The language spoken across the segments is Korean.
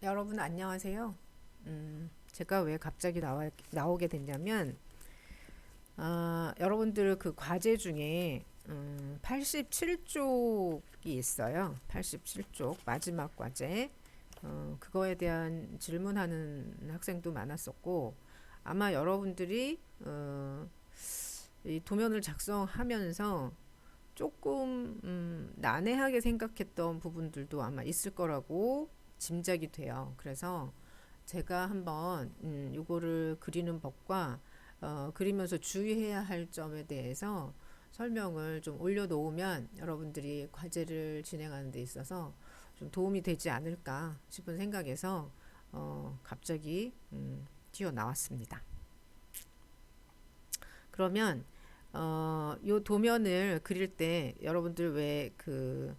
여러분 안녕하세요. 음, 제가 왜 갑자기 나와, 나오게 됐냐면, 아, 여러분들 그 과제 중에 음, 87쪽이 있어요. 87쪽 마지막 과제. 어, 그거에 대한 질문하는 학생도 많았었고, 아마 여러분들이 어, 이 도면을 작성하면서 조금 음, 난해하게 생각했던 부분들도 아마 있을 거라고 짐작이 돼요. 그래서 제가 한번 음, 요거를 그리는 법과 어, 그리면서 주의해야 할 점에 대해서 설명을 좀 올려놓으면 여러분들이 과제를 진행하는 데 있어서 좀 도움이 되지 않을까 싶은 생각에서 어, 갑자기 음, 튀어나왔습니다. 그러면 어, 요 도면을 그릴 때 여러분들 왜그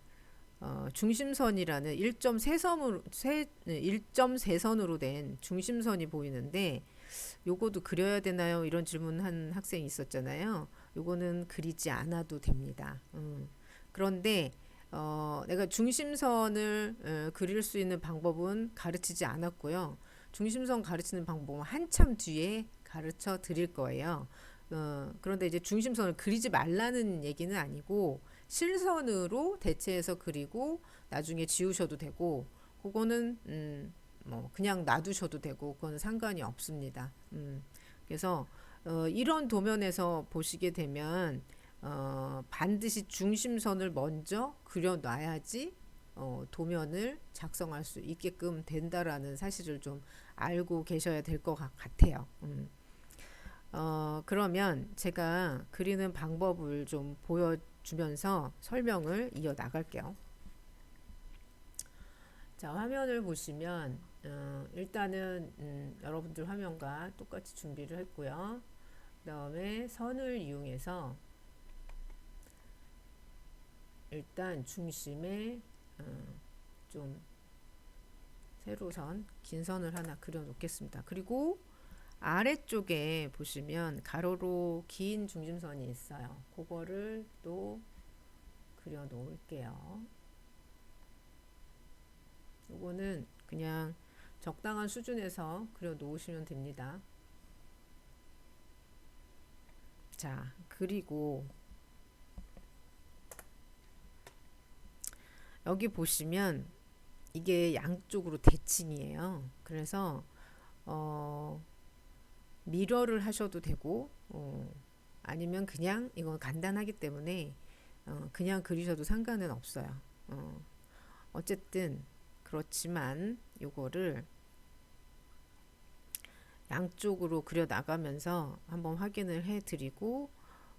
어, 중심선이라는 1.3선으로 세, 1.3선으로 된 중심선이 보이는데 요거도 그려야 되나요? 이런 질문 한 학생이 있었잖아요. 요거는 그리지 않아도 됩니다. 음. 그런데 어, 내가 중심선을 어, 그릴 수 있는 방법은 가르치지 않았고요. 중심선 가르치는 방법은 한참 뒤에 가르쳐 드릴 거예요. 어, 그런데 이제 중심선을 그리지 말라는 얘기는 아니고 실선으로 대체해서 그리고 나중에 지우셔도 되고 그거는 음, 뭐 그냥 놔두셔도 되고 그건 상관이 없습니다. 음, 그래서 어, 이런 도면에서 보시게 되면 어, 반드시 중심선을 먼저 그려놔야지 어, 도면을 작성할 수 있게끔 된다라는 사실을 좀 알고 계셔야 될 것 같아요. 음. 어, 그러면 제가 그리는 방법을 좀 보여 주면서 설명을 이어 나갈게요. 자, 화면을 보시면 어, 일단은 음, 여러분들 화면과 똑같이 준비를 했고요. 그 다음에 선을 이용해서 일단 중심에 어, 좀 세로선, 긴 선을 하나 그려 놓겠습니다. 그리고 아래쪽에 보시면 가로로 긴 중심선이 있어요. 그거를 또 그려 놓을게요. 이거는 그냥 적당한 수준에서 그려 놓으시면 됩니다. 자, 그리고 여기 보시면 이게 양쪽으로 대칭이에요. 그래서 어 미러를 하셔도 되고 어, 아니면 그냥 이건 간단하기 때문에 어, 그냥 그리셔도 상관은 없어요. 어, 어쨌든 그렇지만 요거를 양쪽으로 그려 나가면서 한번 확인을 해 드리고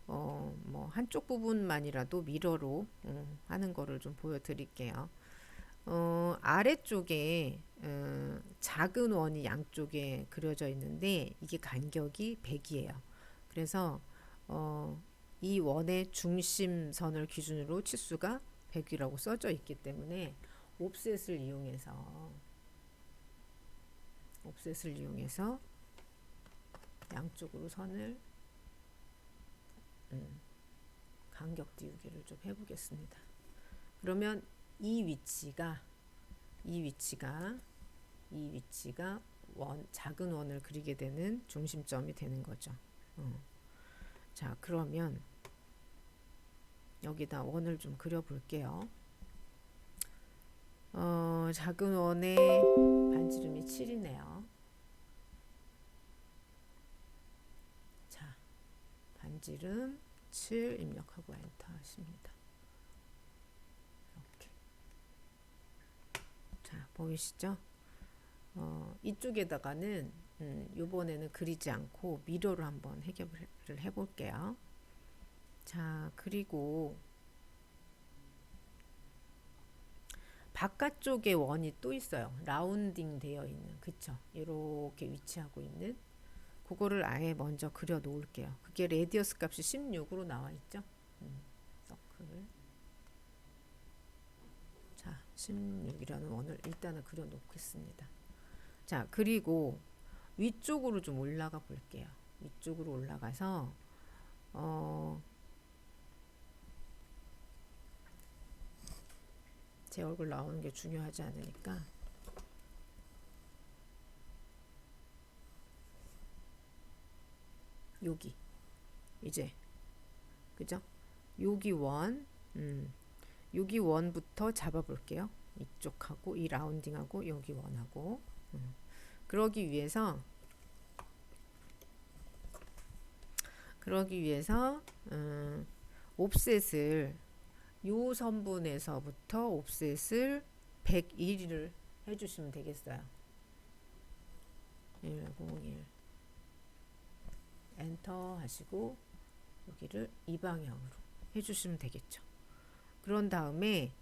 어, 뭐 한쪽 부분만이라도 미러로 어, 하는 거를 좀 보여 드릴게요. 어, 아래쪽에 어, 작은 원이 양쪽에 그려져 있는데 이게 간격이 100이에요. 그래서 어, 이 원의 중심선을 기준으로 치수가 100이라고 써져 있기 때문에 옵셋을 이용해서 옵셋을 이용해서 양쪽으로 선을 음, 간격 띄우기를 좀 해보겠습니다. 그러면 이 위치가 이 위치가 이 위치가 원 작은 원을 그리게 되는 중심점이 되는 거죠. 어. 자 그러면 여기다 원을 좀 그려 볼게요. 어, 작은 원의 반지름이 7이네요. 자, 반지름 7 입력하고 엔터 하십니다. 자, 보이시죠? 어, 이쪽에다가는 음, 이번에는 그리지 않고 미러로 한번 해결을 해볼게요. 자, 그리고 바깥쪽에 원이 또 있어요. 라운딩 되어 있는, 그쵸? 이렇게 위치하고 있는 그거를 아예 먼저 그려 놓을게요. 그게 레디어스 값이 16으로 나와 있죠? 음, 서클. 16이라는 원을 일단은 그려 놓겠습니다. 자, 그리고 위쪽으로 좀 올라가 볼게요. 위쪽으로 올라가서 어, 제 얼굴 나오는 게 중요하지 않으니까 여기 이제 그죠? 여기 원 음. 여기 원부터 잡아볼게요. 이쪽하고 이 라운딩하고 여기 원하고 음. 그러기 위해서 그러기 위해서 음, 옵셋을 요 선분에서부터 옵셋을 101을 해주시면 되겠어요. 101 엔터 하시고 여기를 이 방향으로 해주시면 되겠죠. 그런 다음에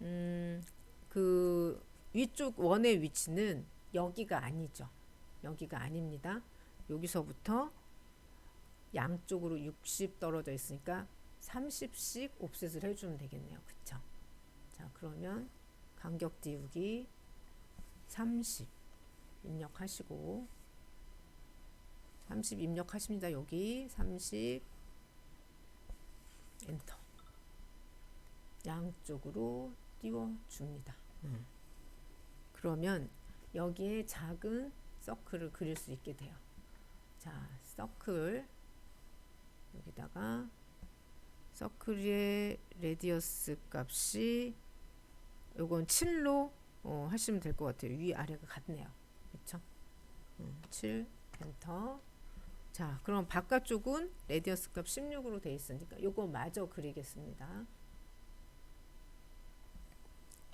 음, 그 위쪽 원의 위치는 여기가 아니죠. 여기가 아닙니다. 여기서부터 양쪽으로 60 떨어져 있으니까 30씩 옵셋을 해주면 되겠네요. 그쵸? 자, 그러면 간격 띄우기 30 입력하시고 30 입력하십니다. 여기 30 엔터 양쪽으로 띄워줍니다. 음. 그러면 여기에 작은 서클을 그릴 수 있게 돼요. 자, 서클 여기다가 서클의 레디어스 값이 요건 7로 어, 하시면 될 것 같아요. 위 아래가 같네요. 그렇죠? 음, 7 엔터. 자, 그럼 바깥쪽은 레디어스 값 16으로 돼 있으니까 요거 마저 그리겠습니다.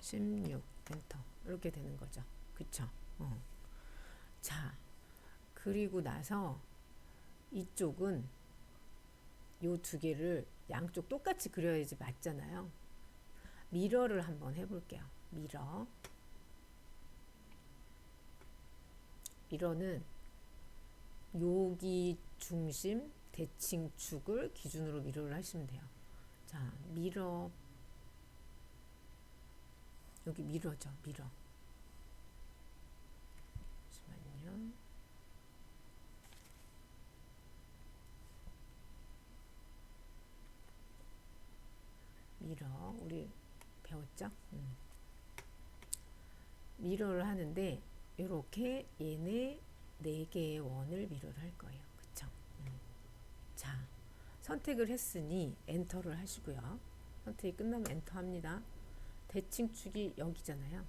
16 엔터 이렇게 되는 거죠. 그쵸? 어. 자, 그리고 나서 이쪽은 요 두 개를 양쪽 똑같이 그려야지 맞잖아요. 미러를 한번 해볼게요. 미러. 미러는 여기 중심 대칭축을 기준으로 미러를 하시면 돼요. 자, 미러 여기 미러죠, 미러. 잠시만요. 미러 우리 배웠죠? 음. 미러를 하는데 이렇게 얘네 네 개의 원을 미러를 할 거예요. 그쵸? 음. 자, 선택을 했으니 엔터를 하시고요. 선택이 끝나면 엔터 합니다. 대칭축이 여기잖아요.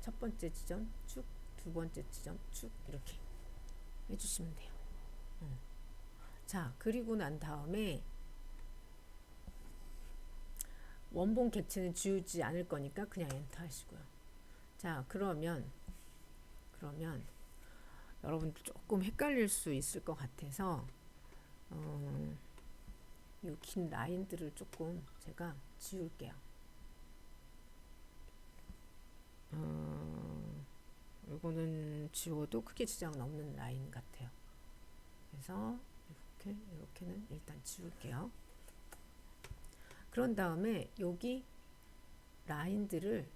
첫 번째 지점 축, 두 번째 지점 축 이렇게 해주시면 돼요. 음. 자, 그리고 난 다음에 원본 객체는 지우지 않을 거니까 그냥 엔터 하시고요. 자, 그러면 그러면 여러분들 조금 헷갈릴 수 있을 것 같아서 어, 이긴 라인들을 조금 제가 지울게요. 어, 이거는 지워도 크게 지장은 없는 라인 같아요. 그래서 이렇게 이렇게는 일단 지울게요. 그런 다음에 여기 라인들을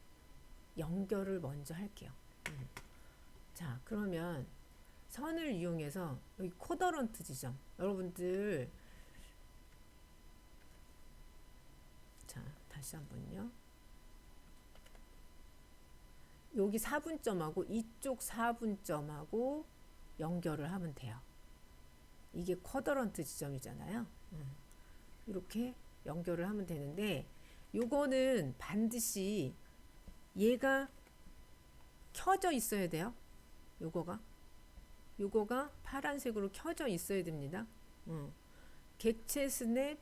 연결을 먼저 할게요. 음. 자, 그러면 선을 이용해서 여기 코더런트 지점 여러분들 자, 다시 한번요. 여기 4분점하고 이쪽 4분점하고 연결을 하면 돼요. 이게 쿼더런트 지점이잖아요. 음. 이렇게 연결을 하면 되는데 요거는 반드시 얘가 켜져 있어야 돼요. 요거가 요거가 파란색으로 켜져 있어야 됩니다. 어. 객체 스냅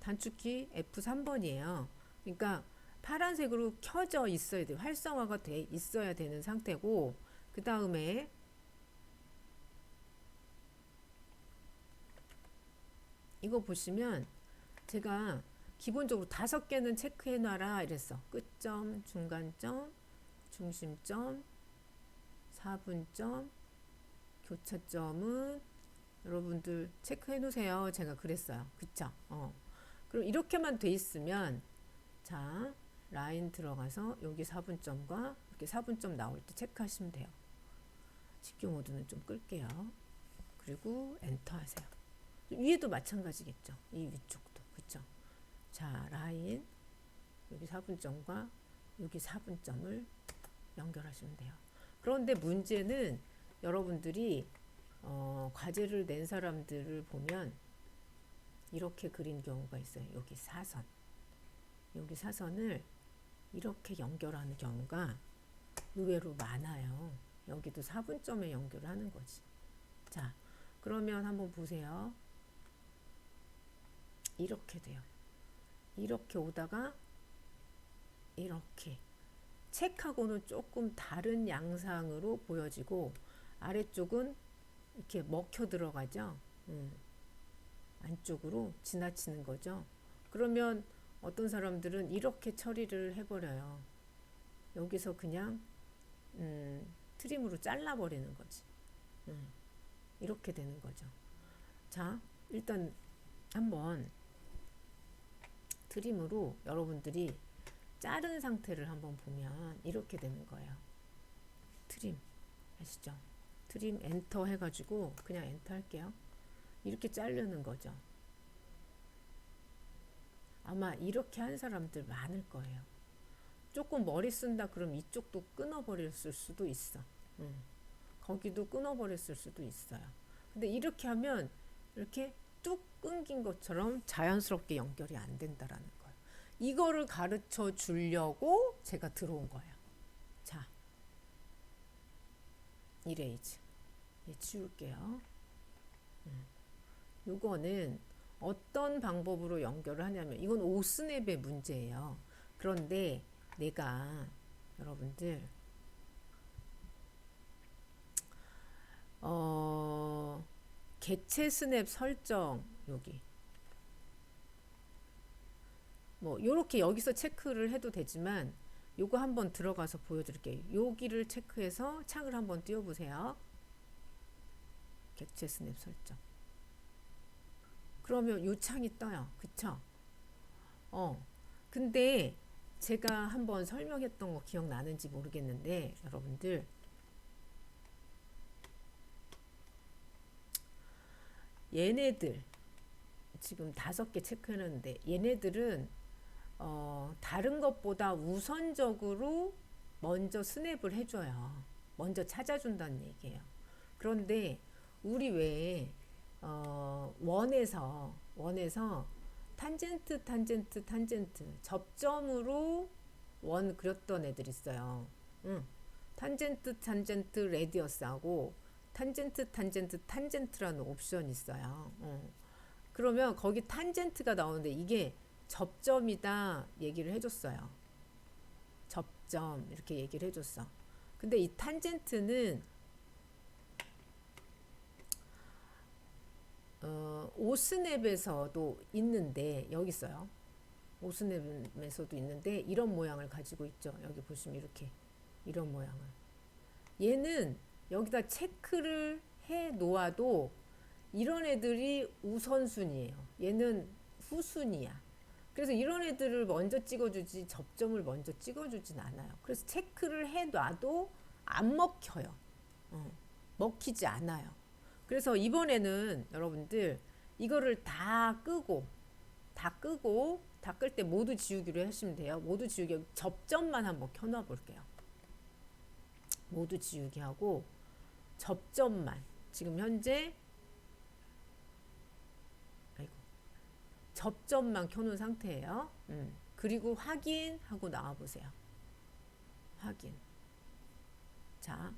단축키 F3번이에요. 그러니까 파란색으로 켜져 있어야 돼요. 활성화가 돼 있어야 되는 상태고 그 다음에 이거 보시면 제가 기본적으로 다섯 개는 체크해 놔라 이랬어. 끝점, 중간점, 중심점, 4분점, 교차점은 여러분들 체크해 놓으세요. 제가 그랬어요. 그쵸? 어. 그럼 이렇게만 돼 있으면 자 라인 들어가서 여기 4분점과 이렇게 4분점 나올 때 체크하시면 돼요. 집중 모드는 좀 끌게요. 그리고 엔터 하세요. 위에도 마찬가지겠죠. 이 위쪽도. 그쵸? 자, 라인 여기 4분점과 여기 4분점을 연결하시면 돼요. 그런데 문제는 여러분들이 어, 과제를 낸 사람들을 보면 이렇게 그린 경우가 있어요. 여기 사선. 여기 사선을 이렇게 연결하는 경우가 의외로 많아요. 여기도 사분점에 연결을 하는 거지. 자, 그러면 한번 보세요. 이렇게 돼요. 이렇게 오다가 이렇게 책하고는 조금 다른 양상으로 보여지고 아래쪽은 이렇게 먹혀 들어가죠. 음, 안쪽으로 지나치는 거죠. 그러면 어떤 사람들은 이렇게 처리를 해버려요. 여기서 그냥 음, 트림으로 잘라버리는 거지. 음, 이렇게 되는 거죠. 자, 일단 한번 트림으로 여러분들이 자른 상태를 한번 보면 이렇게 되는 거예요. 트림 아시죠? 트림 엔터 해가지고 그냥 엔터 할게요. 이렇게 자르는 거죠. 아마 이렇게 한 사람들 많을 거예요. 조금 머리 쓴다 그럼 이쪽도 끊어버렸을 수도 있어. 음. 거기도 끊어버렸을 수도 있어요. 근데 이렇게 하면 이렇게 뚝 끊긴 것처럼 자연스럽게 연결이 안 된다라는 거예요. 이거를 가르쳐 주려고 제가 들어온 거예요. 자, 이레이즈. 예, 지울게요. 음. 요거는 어떤 방법으로 연결을 하냐면 이건 오스냅의 문제예요. 그런데 내가 여러분들 어 객체 스냅 설정 여기 뭐 요렇게 여기서 체크를 해도 되지만 요거 한번 들어가서 보여드릴게요. 여기를 체크해서 창을 한번 띄워보세요. 객체 스냅 설정. 그러면 요 창이 떠요. 그쵸? 어. 근데 제가 한번 설명했던 거 기억나는지 모르겠는데 여러분들 얘네들 지금 다섯 개 체크해놨는데 얘네들은 어, 다른 것보다 우선적으로 먼저 스냅을 해줘요. 먼저 찾아준다는 얘기예요. 그런데 우리 외에 어, 원에서 원에서 탄젠트 탄젠트 탄젠트 접점으로 원 그렸던 애들 있어요. 응. 탄젠트 탄젠트 레디어스하고 탄젠트 탄젠트 탄젠트라는 옵션이 있어요. 어. 그러면 거기 탄젠트가 나오는데 이게 접점이다 얘기를 해줬어요. 접점 이렇게 얘기를 해줬어. 근데 이 탄젠트는 어, 오스냅에서도 있는데 여기 있어요. 오스냅에서도 있는데 이런 모양을 가지고 있죠. 여기 보시면 이렇게 이런 모양을. 얘는 여기다 체크를 해 놓아도 이런 애들이 우선순위예요. 얘는 후순위야. 그래서 이런 애들을 먼저 찍어주지 접점을 먼저 찍어주진 않아요. 그래서 체크를 해 놔도 안 먹혀요. 어, 먹히지 않아요. 그래서 이번에는 여러분들 이거를 다 끄고 다 끄고 다 끌 때 모두 지우기로 하시면 돼요. 모두 지우기 접점만 한번 켜놔 볼게요. 모두 지우기 하고 접점만 지금 현재 아이고 접점만 켜놓은 상태예요. 음. 그리고 확인하고 나와 보세요. 확인. 자,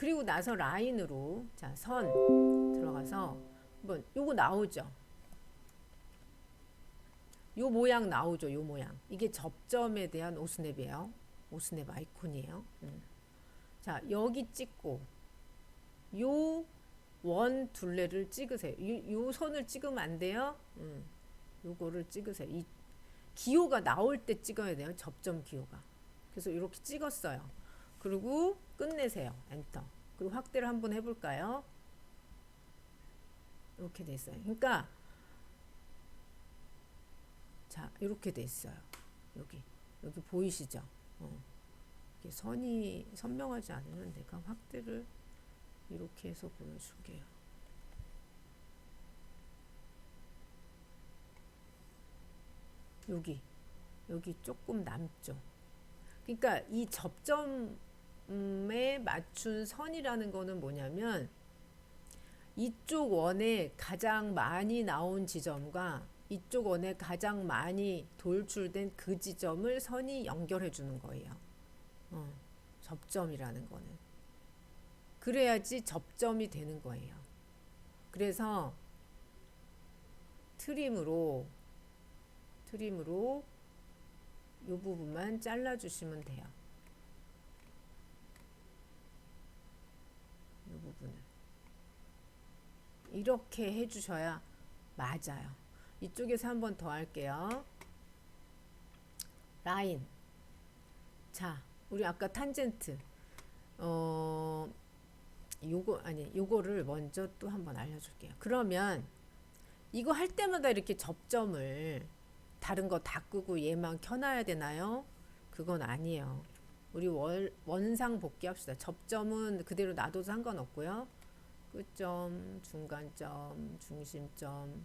그리고 나서 라인으로 자, 선 들어가서 한번 요거 나오죠. 요 모양 나오죠. 요 모양. 이게 접점에 대한 오스냅이에요. 오스냅 아이콘이에요. 음. 자, 여기 찍고 요 원 둘레를 찍으세요. 요, 요 선을 찍으면 안 돼요. 음. 요거를 찍으세요. 이 기호가 나올 때 찍어야 돼요. 접점 기호가. 그래서 이렇게 찍었어요. 그리고 끝내세요. 엔터. 그리고 확대를 한번 해볼까요? 이렇게 돼 있어요. 그러니까 자 이렇게 돼 있어요. 여기 여기 보이시죠? 어. 선이 선명하지 않으면 내가 확대를 이렇게 해서 보여줄게요. 여기 여기 조금 남죠. 그러니까 이 접점 에 맞춘 선이라는 거는 뭐냐면 이쪽 원에 가장 많이 나온 지점과 이쪽 원에 가장 많이 돌출된 그 지점을 선이 연결해 주는 거예요. 어, 접점이라는 거는. 그래야지 접점이 되는 거예요. 그래서 트림으로 트림으로 이 부분만 잘라 주시면 돼요. 이 부분을 이렇게 해 주셔야 맞아요. 이쪽에서 한 번 더 할게요. 라인. 자, 우리 아까 탄젠트. 어, 요거 아니, 요거를 먼저 또 한번 알려줄게요. 그러면 이거 할 때마다 이렇게 접점을 다른 거 다 끄고 얘만 켜놔야 되나요? 그건 아니에요. 우리 월, 원상 복귀합시다. 접점은 그대로 놔둬도 상관없고요. 끝점, 중간점, 중심점,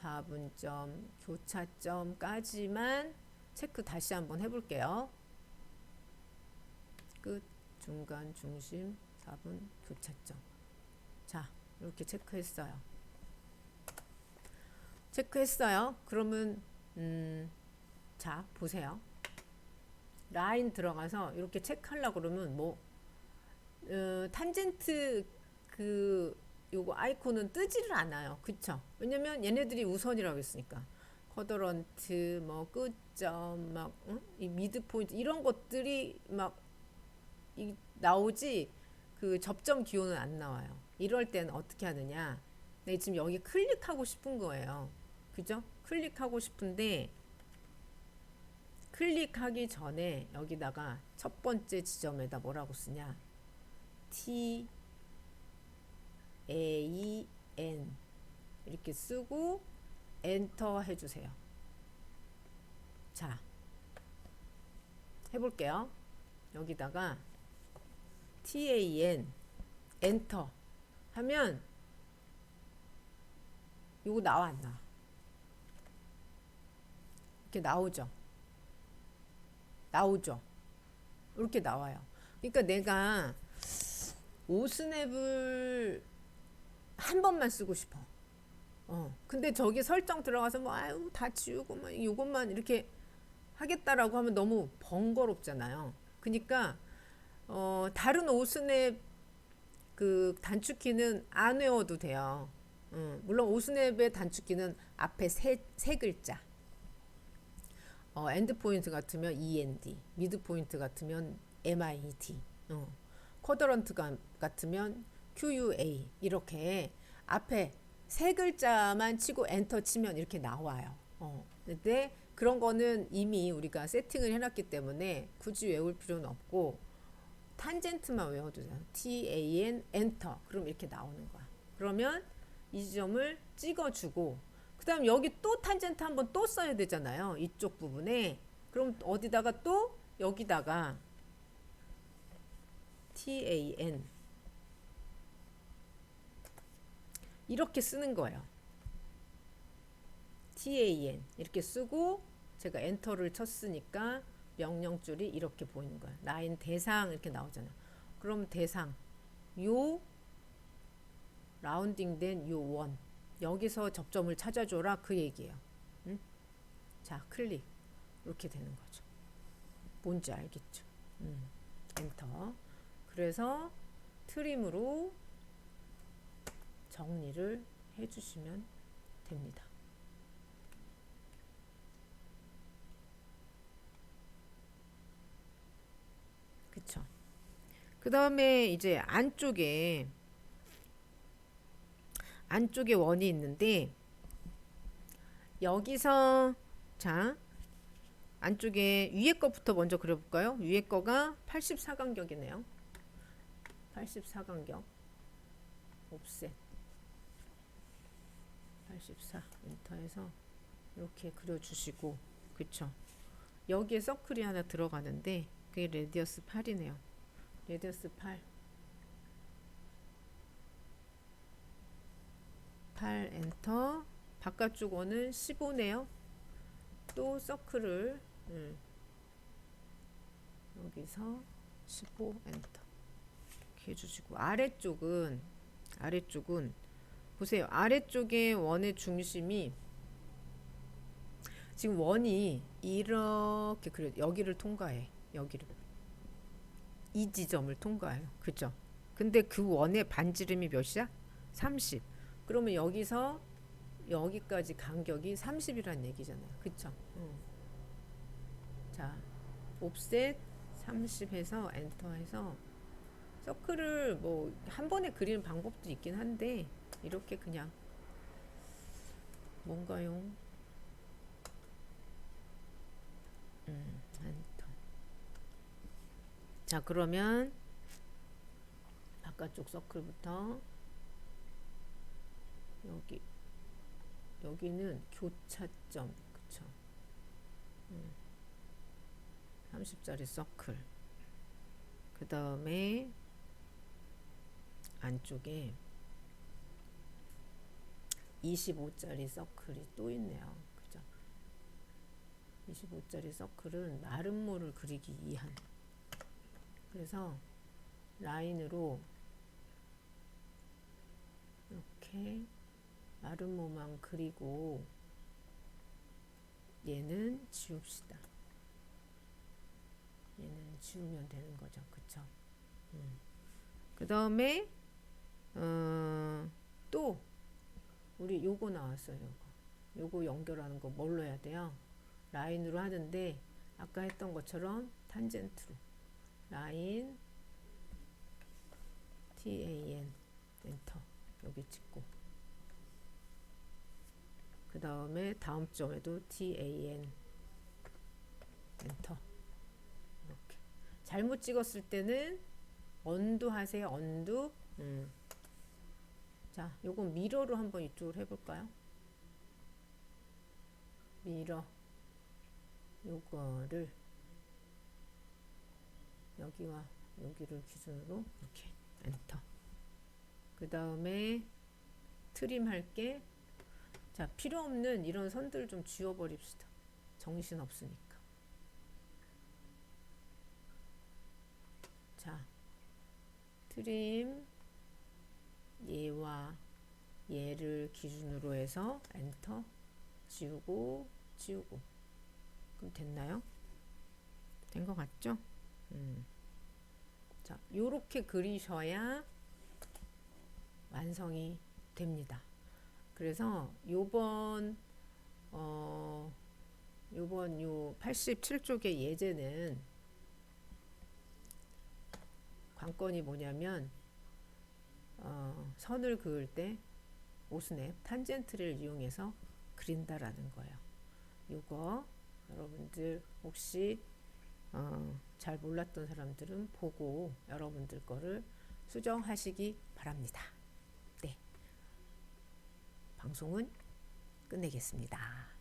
4분점, 교차점까지만 체크 다시 한번 해볼게요. 끝, 중간, 중심, 4분, 교차점. 자, 이렇게 체크했어요. 체크했어요. 그러면 음, 자 보세요. 라인 들어가서 이렇게 체크하려 그러면 뭐 어, 탄젠트 그 요거 아이콘은 뜨지를 않아요. 그쵸? 왜냐면 얘네들이 우선이라고 했으니까. 쿼드런트, 뭐 끝점, 막이 미드 포인트 이런 것들이 막 이, 나오지 그 접점 기호는 안 나와요. 이럴 때는 어떻게 하느냐? 내 지금 여기 클릭하고 싶은 거예요. 그죠? 클릭하고 싶은데 클릭하기 전에 여기다가 첫 번째 지점에다 뭐라고 쓰냐? T A N 이렇게 쓰고 엔터 해주세요. 자, 해볼게요. 여기다가 T A N 엔터 하면 이거 나와 안 나와? 이렇게 나오죠. 나오죠. 이렇게 나와요. 그러니까 내가 오스냅을 한 번만 쓰고 싶어. 어. 근데 저기 설정 들어가서 뭐 아유 다 지우고 뭐 이것만 이렇게 하겠다라고 하면 너무 번거롭잖아요. 그러니까 어 다른 오스냅 그 단축키는 안 외워도 돼요. 음, 물론 오스냅의 단축키는 앞에 세, 세 글자. 어, 엔드 포인트 같으면 END, 미드 포인트 같으면 MID, 어, 쿼드런트 같으면 QUA 이렇게 앞에 세 글자만 치고 엔터 치면 이렇게 나와요. 어, 근데 그런 거는 이미 우리가 세팅을 해놨기 때문에 굳이 외울 필요는 없고 탄젠트만 외워도 돼요. T A N 엔터 그럼 이렇게 나오는 거야. 그러면 이 지점을 찍어주고 그 다음 여기 또 탄젠트 한번 또 써야 되잖아요. 이쪽 부분에. 그럼 어디다가 또 여기다가 TAN 이렇게 쓰는 거예요. TAN 이렇게 쓰고 제가 엔터를 쳤으니까 명령줄이 이렇게 보이는 거야. 라인 대상 이렇게 나오잖아. 그럼 대상 요 라운딩된 요 원 여기서 접점을 찾아줘라 그 얘기예요. 응? 자 클릭 이렇게 되는 거죠. 뭔지 알겠죠? 음, 엔터. 그래서 트림으로 정리를 해주시면 됩니다. 그쵸? 그 다음에 이제 안쪽에 안쪽에 원이 있는데 여기서 자 안쪽에 위에 거부터 먼저 그려볼까요? 위에 거가 84간격이네요. 84간격 옵셋 84 엔터해서 이렇게 그려주시고 그쵸? 여기에 서클이 하나 들어가는데 그게 레디어스 8이네요. 레디어스 8 8 엔터 바깥쪽 원은 15네요. 또 서클을 음, 여기서 15 엔터 이렇게 해주시고 아래쪽은 아래쪽은 보세요. 아래쪽에 원의 중심이 지금 원이 이렇게 그래 여기를 통과해. 여기를. 이 지점을 통과해요. 그죠? 근데 그 원의 반지름이 몇이야? 30. 그러면 여기서 여기까지 간격이 30이란 얘기잖아요. 그쵸? 응. 자, 옵셋 30 해서 엔터 해서 서클을 뭐 한 번에 그리는 방법도 있긴 한데 이렇게 그냥 뭔가요? 음, 엔터. 자, 그러면 바깥쪽 서클부터 여기 여기는 교차점 그쵸? 음, 30짜리 서클 그 다음에 안쪽에 25짜리 서클이 또 있네요. 그죠? 25짜리 서클은 마름모를 그리기 위한. 그래서 라인으로 이렇게 마름모만 그리고 얘는 지웁시다. 얘는 지우면 되는 거죠. 그쵸? 음. 그 다음에 어, 또 우리 요거 나왔어요. 요거. 요거 연결하는 거 뭘로 해야 돼요? 라인으로 하는데 아까 했던 것처럼 탄젠트로 라인 TAN 엔터 여기 찍고 그 다음에 다음 점에도 TAN 엔터 이렇게 잘못 찍었을 때는 언두 하세요 언두 음. 자, 요건 미러로 한번 이쪽으로 해볼까요? 미러. 요거를 여기와 여기를 기준으로 이렇게 엔터. 그 다음에 트림 할게. 자, 필요 없는 이런 선들 좀 지워버립시다. 정신 없으니까. 자, 트림. 얘와 얘를 기준으로 해서 엔터 지우고 지우고 그럼 됐나요? 된 것 같죠? 음. 자, 요렇게 그리셔야 완성이 됩니다. 그래서 요번 어 요번 요 87쪽의 예제는 관건이 뭐냐면 어, 선을 그을 때 오스냅 탄젠트를 이용해서 그린다라는 거예요. 이거 여러분들 혹시 어, 잘 몰랐던 사람들은 보고 여러분들 거를 수정하시기 바랍니다. 네. 방송은 끝내겠습니다.